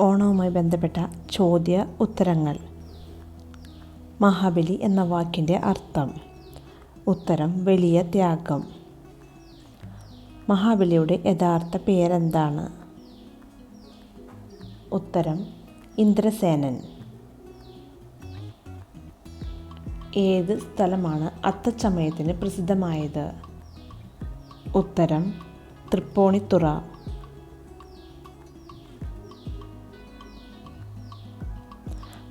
ഓണവുമായി ബന്ധപ്പെട്ട ചോദ്യ ഉത്തരങ്ങൾ. മഹാബലി എന്ന വാക്കിന്റെ അർത്ഥം. ഉത്തരം വലിയ ത്യാഗം. മഹാബലിയുടെ യഥാർത്ഥ പേരെന്താണ്? ഉത്തരം ഇന്ദ്രസേനൻ. ഏത് സ്ഥലമാണ് അത്തച്ചമയത്തിന് പ്രസിദ്ധമായത്? ഉത്തരം തൃപ്പൂണിത്തുറ.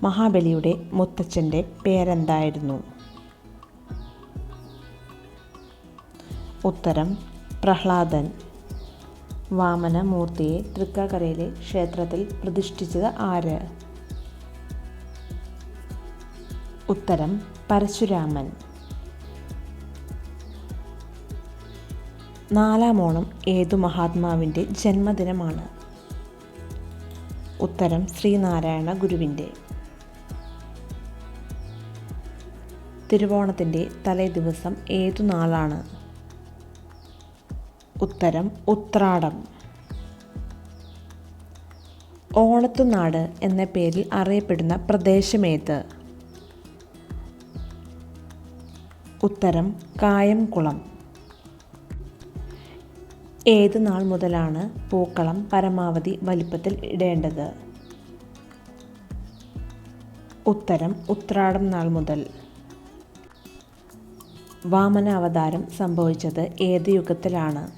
മഹാബലിയുടെ മുത്തച്ഛന്റെ പേരെന്തായിരുന്നു? ഉത്തരം പ്രഹ്ലാദൻ. വാമനമൂർത്തിയെ തൃക്കാക്കരയിലെ ക്ഷേത്രത്തിൽ പ്രതിഷ്ഠിച്ചത് ആര്? ഉത്തരം പരശുരാമൻ. നാലാം ഓണം ഏതു മഹാത്മാവിന്റെ ജന്മദിനമാണ്? ഉത്തരം ശ്രീനാരായണ ഗുരുവിന്റെ തിരുവോണത്തിന്റെ തലേദിവസം ഏതു നാളാണ്? ഉത്തരം ഉത്രാടം. ഓണത്തുനാട് എന്ന പേരിൽ അറിയപ്പെടുന്ന പ്രദേശമേത്? ഉത്തരം കായംകുളം. ഏത് നാൾ മുതലാണ് പൂക്കളം പരമാവധി വലിപ്പത്തിൽ ഇടേണ്ടത്? ഉത്തരം ഉത്രാടം നാൾ മുതൽ. വാമന അവതാരം സംഭവിച്ചത് ഏത് യുഗത്തിലാണ്?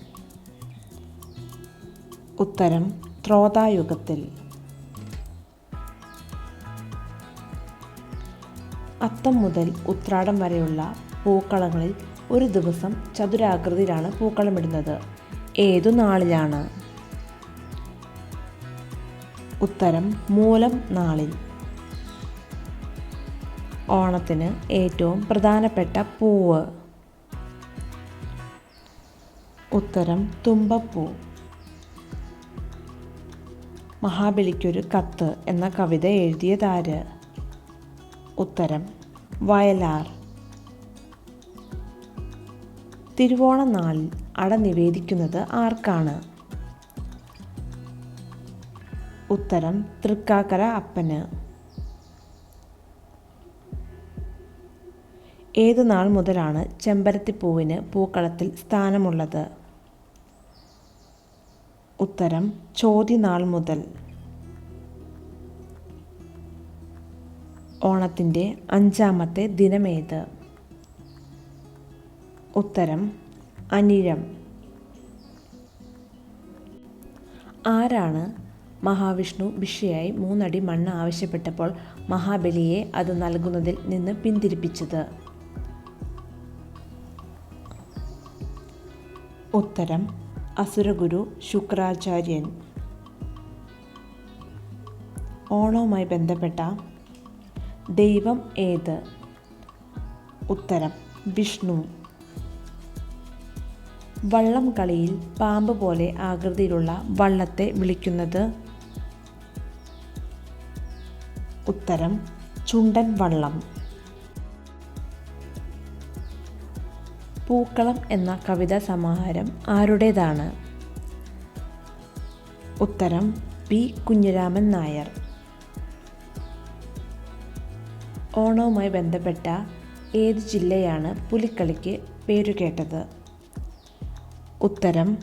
ഉത്തരം ത്രോതായുഗത്തിൽ അത്തം മുതൽ ഉത്രാടം വരെയുള്ള പൂക്കളങ്ങളിൽ ഒരു ദിവസം ചതുരാകൃതിയിലാണ് പൂക്കളമിടുന്നത്. ഏതു നാളിലാണ്? ഉത്തരം മൂലം നാളിൽ. ഓണത്തിന് ഏറ്റവും പ്രധാനപ്പെട്ട പൂവ്. ഉത്തരം തുമ്പപ്പൂ. മഹാബലിക്കൊരു കത്ത് എന്ന കവിത എഴുതിയതാര്? ഉത്തരം വയലാർ. തിരുവോണ നാളിൽ അട നിവേദിക്കുന്നത് ആർക്കാണ്? ഉത്തരം തൃക്കാക്കര അപ്പന്. ഏത് നാൾ മുതലാണ് ചെമ്പരത്തിപ്പൂവിന് പൂക്കളത്തിൽ സ്ഥാനമുള്ളത്? ഉത്തരം ചോതി നാൾ മുതൽ. ഓണത്തിന്റെ അഞ്ചാമത്തെ ദിനമേത് ഉത്തരം അനിഴം. ആരാണ് മഹാവിഷ്ണു ഭിഷയായി മൂന്നടി മണ്ണ് ആവശ്യപ്പെട്ടപ്പോൾ മഹാബലിയെ അത് നൽകുന്നതിൽ നിന്ന് പിന്തിരിപ്പിച്ചത്? ഉത്തരം അസുരഗുരു ശുക്രാചാര്യൻ. ഓണവുമായി ബന്ധപ്പെട്ട ദൈവം ഏത്? ഉത്തരം വിഷ്ണു. വള്ളം കളിയിൽ പാമ്പ് പോലെ ആകൃതിയിലുള്ള വള്ളത്തെ വിളിക്കുന്നത്? ഉത്തരം ചുണ്ടൻ വള്ളം. പൂക്കളം എന്ന കവിതാ സമാഹാരം ആരുടേതാണ്? ഉത്തരം പി. കുഞ്ഞിരാമൻ നായർ. ഓണവുമായി ബന്ധപ്പെട്ട ഏത് ജില്ലയാണ് പുലിക്കളിക്ക് പേരുകേട്ടത് ഉത്തരം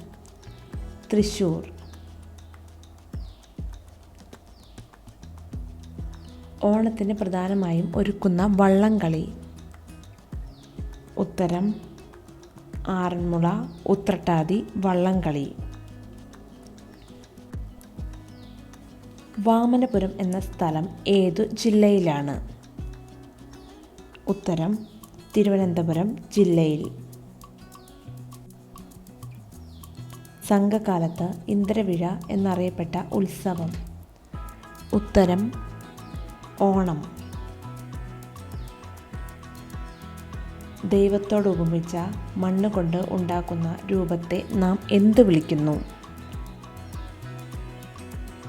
തൃശൂർ. ഓണത്തിന് പ്രധാനമായും ഒരുക്കുന്ന വള്ളംകളി. ഉത്തരം ആറന്മുള ഉത്രട്ടാതി വള്ളംകളി. വാമനപുരം എന്ന സ്ഥലം ഏതു ജില്ലയിലാണ്? ഉത്തരം തിരുവനന്തപുരം ജില്ലയിൽ. സംഘകാലത്ത് ഇന്ദ്രവിഴ എന്നറിയപ്പെട്ട ഉത്സവം. ഉത്തരം ഓണം. ദൈവത്തോട് ഉപമിച്ച മണ്ണ് കൊണ്ട് ഉണ്ടാക്കുന്ന രൂപത്തെ നാം എന്ത് വിളിക്കുന്നു?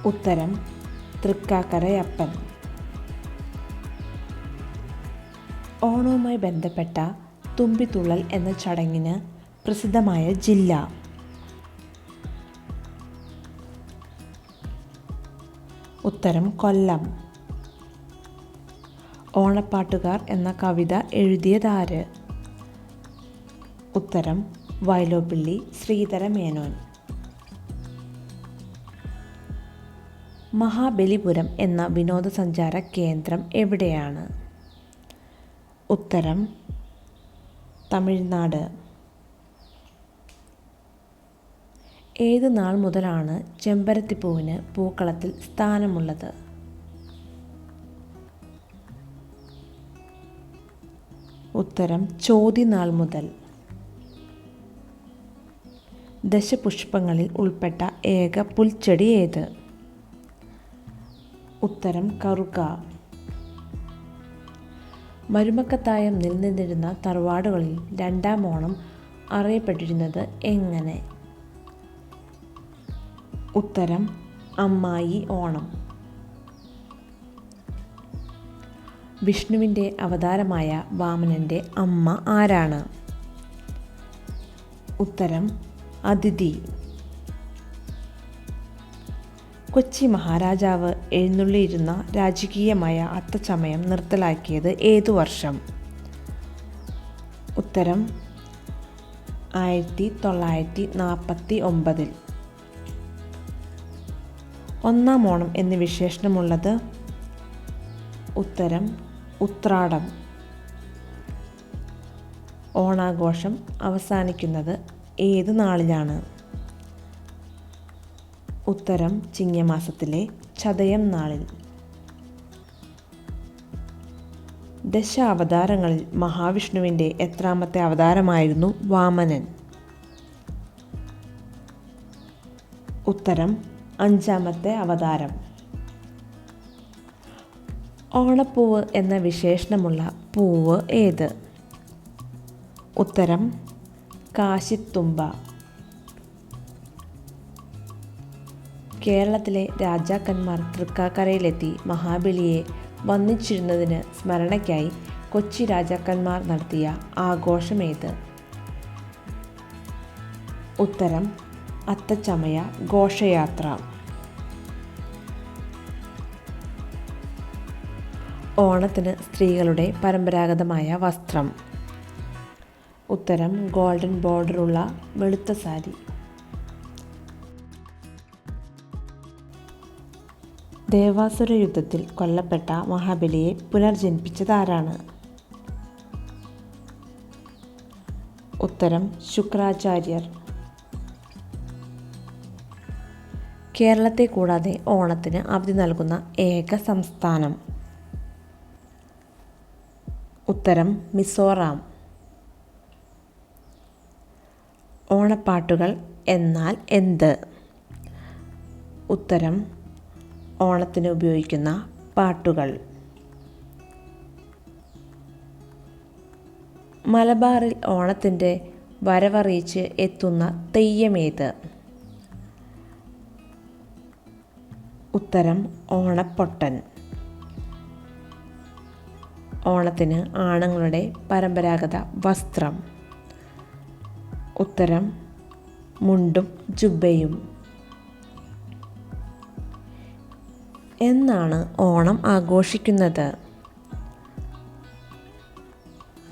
ഉത്തരം തൃക്കാക്കരയപ്പൻ. ഓണവുമായി ബന്ധപ്പെട്ട തുമ്പിത്തുള്ളൽ എന്ന ചടങ്ങിന് പ്രസിദ്ധമായ ജില്ല. ഉത്തരം കൊല്ലം. ഓണപ്പാട്ടുകാർ എന്ന കവിത എഴുതിയതാര്? ഉത്തരം വയലോപ്പിള്ളി ശ്രീധര മേനോൻ. മഹാബലിപുരം എന്ന വിനോദസഞ്ചാര കേന്ദ്രം എവിടെയാണ്? ഉത്തരം തമിഴ്നാട്. ഏത് നാൾ മുതലാണ് ചെമ്പരത്തിപ്പൂവിന് പൂക്കളത്തിൽ സ്ഥാനമുള്ളത്? ഉത്തരം ചോദ്യനാൾ മുതൽ. ദശപുഷ്പങ്ങളിൽ ഉൾപ്പെട്ട ഏക പുൽച്ചെടി ഏത്? ഉത്തരം കറുക. മരുമക്കത്തായം നിലനിന്നിരുന്ന തറവാടുകളിൽ രണ്ടാം ഓണം അറിയപ്പെട്ടിരുന്നത് എങ്ങനെ? ഉത്തരം അമ്മായി ഓണം. വിഷ്ണുവിന്റെ അവതാരമായ വാമനന്റെ അമ്മ ആരാണ്? ഉത്തരം അതിഥി. കൊച്ചി മഹാരാജാവ് എഴുന്നള്ളിയിരുന്ന രാജകീയമായ അത്തച്ചമയം നിർത്തലാക്കിയത് ഏതു വർഷം? ഉത്തരം ആയിരത്തി തൊള്ളായിരത്തി നാൽപ്പത്തി ഒമ്പതിൽ ഒന്നാം ഓണം എന്ന് വിശേഷണമുള്ളത്? ഉത്തരം ഉത്രാടം. ഓണാഘോഷം അവസാനിക്കുന്നത് ഏത് നാളിലാണ്? ഉത്തരം ചിങ്ങമാസത്തിലെ ചതയം നാളിൽ. ദശ അവതാരങ്ങളിൽ മഹാവിഷ്ണുവിന്റെ എത്രാമത്തെ അവതാരമായിരുന്നു വാമനൻ. ഉത്തരം അഞ്ചാമത്തെ അവതാരം. ഓണപ്പൂവ് എന്ന വിശേഷണമുള്ള പൂവ് ഏത്? ഉത്തരം കാശിത്തുമ്പ. കേരളത്തിലെ രാജാക്കന്മാർ തൃക്കാക്കരയിലെത്തി മഹാബലിയെ വന്നിച്ചിരുന്നതിന് സ്മരണയ്ക്കായി കൊച്ചി രാജാക്കന്മാർ നടത്തിയ ആഘോഷമേത്? ഉത്തരം അത്തച്ചമയ ഘോഷയാത്ര. ഓണത്തിന് സ്ത്രീകളുടെ പരമ്പരാഗതമായ വസ്ത്രം. ഉത്തരം ഗോൾഡൻ ബോർഡറുള്ള വെളുത്ത സാരി. ദേവാസുര യുദ്ധത്തിൽ കൊല്ലപ്പെട്ട മഹാബലിയെ പുനർജനിപ്പിച്ചതാരാണ്? ഉത്തരം ശുക്രാചാര്യർ. കേരളത്തെ കൂടാതെ ഓണത്തിന് അവധി നൽകുന്ന ഏക സംസ്ഥാനം. ഉത്തരം മിസോറാം. ഓണപ്പാട്ടുകൾ എന്നാൽ എന്ത്? ഉത്തരം ഓണത്തിന് ഉപയോഗിക്കുന്ന പാട്ടുകൾ. മലബാറിൽ ഓണത്തിന്റെ വരവറിയിച്ച് എത്തുന്ന തെയ്യമേത്? ഉത്തരം ഓണപ്പൊട്ടൻ. ഓണത്തിന് ആണുങ്ങളുടെ പരമ്പരാഗത വസ്ത്രം. ഉത്തരം മുണ്ടും ജുബയും. എന്നാണ് ഓണം ആഘോഷിക്കുന്നത്.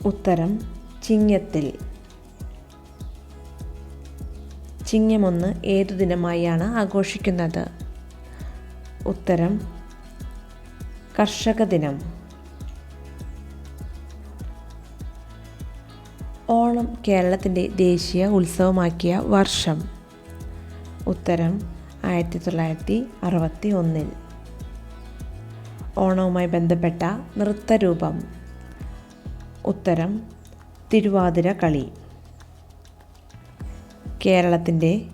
ഉത്തരം ചിങ്ങത്തിൽ. ചിങ്ങമൊന്ന് ഏതു ദിനമായാണ് ആഘോഷിക്കുന്നത്? ഉത്തരം കർഷക ദിനം. ഓണം കേരളത്തിന്റെ ദേശീയ ഉത്സവമാക്കിയ വർഷം. ഉത്തരം ആയിരത്തി തൊള്ളായിരത്തി അറുപത്തി ഒന്നിൽ ഓണവുമായി ബന്ധപ്പെട്ട നൃത്തരൂപം. ഉത്തരം തിരുവാതിര കളി. കേരളത്തിന്റെ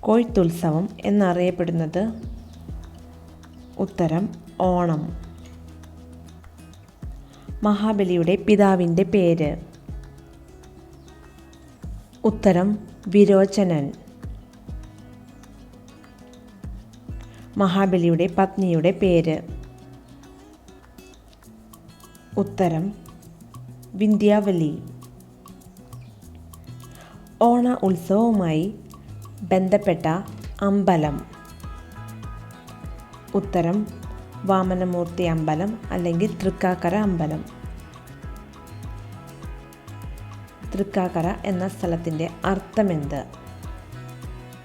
കൊയ്ത്തുത്സവം എന്നറിയപ്പെടുന്നത് ഉത്തരം ഓണം. മഹാബലിയുടെ പിതാവിന്റെ പേര്. ഉത്തരം വിരോചനൻ. മഹാബലിയുടെ പത്നിയുടെ പേര്. ഉത്തരം വിന്ധ്യാവലി. ഓണ ഉത്സവവുമായി ബന്ധപ്പെട്ട അമ്പലം. ഉത്തരം വാമനമൂർത്തി അമ്പലം അല്ലെങ്കിൽ തൃക്കാക്കര അമ്പലം. തൃക്കാക്കര എന്ന സ്ഥലത്തിന്റെ അർത്ഥമെന്ത്?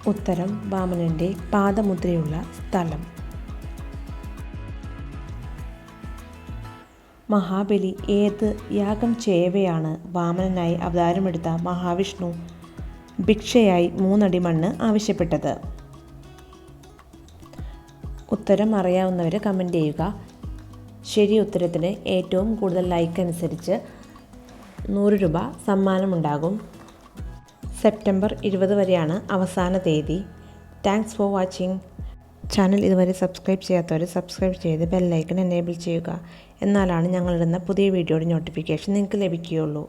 ഉത്തരം വാമനന്റെ പാദമുദ്രയുള്ള സ്ഥലം. മഹാബലി ഏത് യാഗം ചെയ്യവെയാണ് വാമനനായി അവതാരമെടുത്ത മഹാവിഷ്ണു? ഭിക്ഷയായി മൂന്നടി മണ്ണ് ആവശ്യപ്പെട്ടത്. ഉത്തരം അറിയാവുന്നവർ കമന്റ് ചെയ്യുക. ശരി ഉത്തരത്തിന് ഏറ്റവും കൂടുതൽ ലൈക്ക് അനുസരിച്ച് നൂറ് രൂപ സമ്മാനമുണ്ടാകും. സെപ്റ്റംബർ ഇരുപത് വരെയാണ് അവസാന തീയതി. താങ്ക്സ് ഫോർ വാച്ചിങ് ചാനൽ ഇതുവരെ സബ്സ്ക്രൈബ് ചെയ്യാത്തവർ സബ്സ്ക്രൈബ് ചെയ്ത് ബെല്ലൈക്കൺ എനേബിൾ ചെയ്യുക. എന്നാലാണ് ഞങ്ങളിടുന്ന പുതിയ വീഡിയോയുടെ നോട്ടിഫിക്കേഷൻ നിങ്ങൾക്ക് ലഭിക്കുകയുള്ളൂ.